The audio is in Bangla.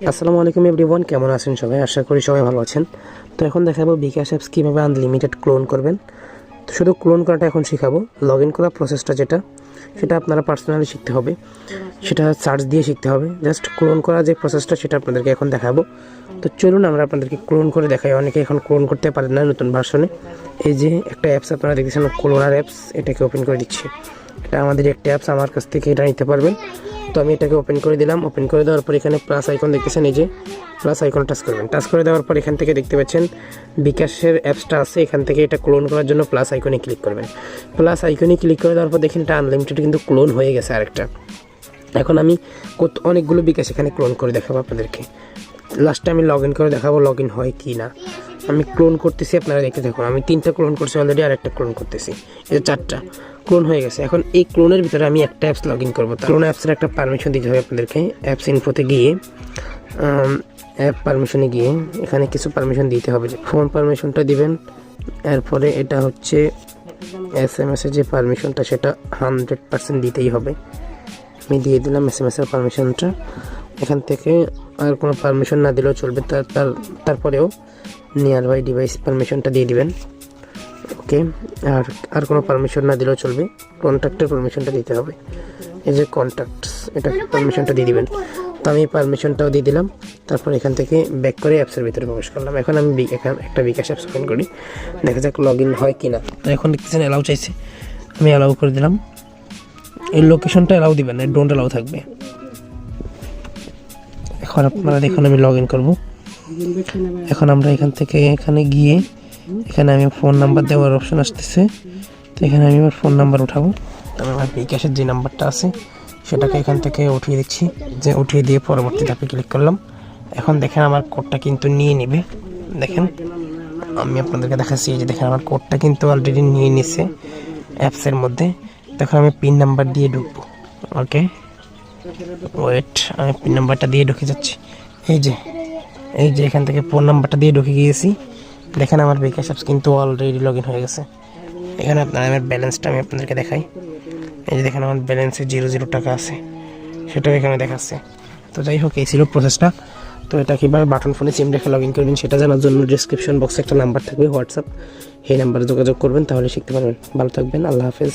আসসালামু আলাইকুম এভরিওয়ান কেমন আছেন সবাই? আশা করি সবাই ভালো আছেন। তো এখন দেখাবো বিকাশ অ্যাপস কীভাবে আনলিমিটেড ক্লোন করবেন। তো শুধু ক্লোন করাটা এখন শেখাবো। লগ ইন করার প্রসেসটা যেটা, সেটা আপনারা পার্সোনালি শিখতে হবে। সেটা সার্চ দিয়ে শিখতে হবে। জাস্ট ক্লোন করা যে প্রসেসটা সেটা আপনাদেরকে এখন দেখাবো। তো চলুন আমরা আপনাদেরকে ক্লোন করে দেখাই। অনেকে এখন ক্লোন করতে পারেন না নতুন ভার্সনে এই যে একটা অ্যাপস আপনারা দেখতেছেন ক্লোনার অ্যাপস এটাকে ওপেন করে দিচ্ছি। এটা আমাদের একটা অ্যাপস আমার কাছ থেকে এটা নিতে পারবেন। তো আমি এটাকে ওপেন করে দিলাম। ওপেন করে দেওয়ার পর এখানে প্লাস আইকন দেখতেছেন, এই যে প্লাস আইকন টাচ করবেন। টাচ করে দেওয়ার পর এখান থেকে দেখতে পাচ্ছেন, বিকাশের অ্যাপসটা আছে। এখান থেকে এটা ক্লোন করার জন্য প্লাস আইকনে ক্লিক করবেন। প্লাস আইকনে ক্লিক করে দেওয়ার পর দেখেন এটা আনলিমিটেড কিন্তু ক্লোন হয়ে গেছে আরেকটা। এখন আমি কত অনেকগুলো বিকাশ এখানে ক্লোন করে দেখাবো আপনাদেরকে। লাস্টে আমি লগ ইন করে দেখাবো লগ ইন হয় কি না। আমি ক্লোন করতেছি, আপনারা দেখতে থাকুন। আমি তিনটা ক্লোন করছি অলরেডি আর একটা ক্লোন করতেছি যে চারটা ক্লোন হয়ে গেছে। এখন এই ক্লোনের ভিতরে আমি একটা অ্যাপস লগ ইন করব ক্লোন অ্যাপসের একটা পারমিশন দিতে হবে আপনাদেরকে। অ্যাপস ইনফোতে গিয়ে অ্যাপ পারমিশনে গিয়ে এখানে কিছু পারমিশন দিতে হবে। যে ফোন পারমিশনটা দিবেন। এরপরে এটা হচ্ছে এস এম এসের যে পারমিশনটা সেটা হান্ড্রেড পার্সেন্ট দিতেই হবে। আমি দিয়ে দিলাম এস এম এসের পারমিশনটা এখান থেকে আর কোনো পারমিশন না দিলেও চলবে। তার তার, তারপরেও নিয়ার বাই ডিভাইস পারমিশনটা দিয়ে দিবেন। ওকে আর আর কোনো পারমিশন না দিলেও চলবে। কন্ট্যাক্টের পারমিশনটা দিতে হবে। এই যে কন্ট্যাক্টস এটা পারমিশনটা দিয়ে দিবেন। তো আমি পারমিশনটাও দিয়ে দিলাম। তারপর এখান থেকে ব্যাক করে অ্যাপসের ভিতরে প্রবেশ করলাম। এখন আমি একটা বিকাশ অ্যাপস ওপেন করি। দেখা যাক লগ ইন হয় কি না তো এখন দেখতেছেন অ্যালাউ চাইছে। আমি অ্যালাউ করে দিলাম। এই লোকেশনটা অ্যালাউ দিবেন ডোন্ট অ্যালাউ থাকবে। এখন আপনারা দেখুন, আমি লগ ইন করব। এখন আমরা এখান থেকে এখানে গিয়ে এখানে আমি ফোন নাম্বার দেওয়ার অপশন আসতেছে। তো এখানে আমি আমার ফোন নাম্বার উঠাবো। তবে আমার বিকাশের যে নাম্বারটা আছে, সেটাকে এখান থেকে উঠিয়ে দিচ্ছি। যে উঠিয়ে দিয়ে পরবর্তী ধাপে ক্লিক করলাম। এখন দেখেন আমার কোডটা কিন্তু নিয়ে নেবে। দেখেন, আমি আপনাদেরকে দেখাচ্ছি যে দেখেন আমার কোডটা কিন্তু অলরেডি নিয়ে নিছে অ্যাপসের মধ্যে। তখন আমি পিন নাম্বার দিয়ে ঢুকবো। ওকে ওয়েট আমি পিন নাম্বারটা দিয়ে ঢুকে যাচ্ছি। এই যে এই যে এখান থেকে ফোন নাম্বারটা দিয়ে ঢুকে গিয়েছি। দেখেন আমার বিকাশ অ্যাপস কিন্তু অলরেডি লগ ইন হয়ে গেছে। এখানে আপনার আমার ব্যালেন্সটা আমি আপনাদেরকে দেখাই। এই যে দেখেন আমার ব্যালেন্সে জিরো জিরো টাকা আছে। সেটাও এখানে দেখাচ্ছে। তো যাই হোক, এই ছিল প্রসেসটা তো এটা কীভাবে বাটন ফোনে সিম রেখে লগ ইন করবেন সেটা জানার জন্য ডিসক্রিপশন বক্সে একটা নাম্বার থাকবে হোয়াটসঅ্যাপ এই নাম্বারে যোগাযোগ করবেন, তাহলে শিখতে পারবেন। ভালো থাকবেন, আল্লাহ হাফেজ।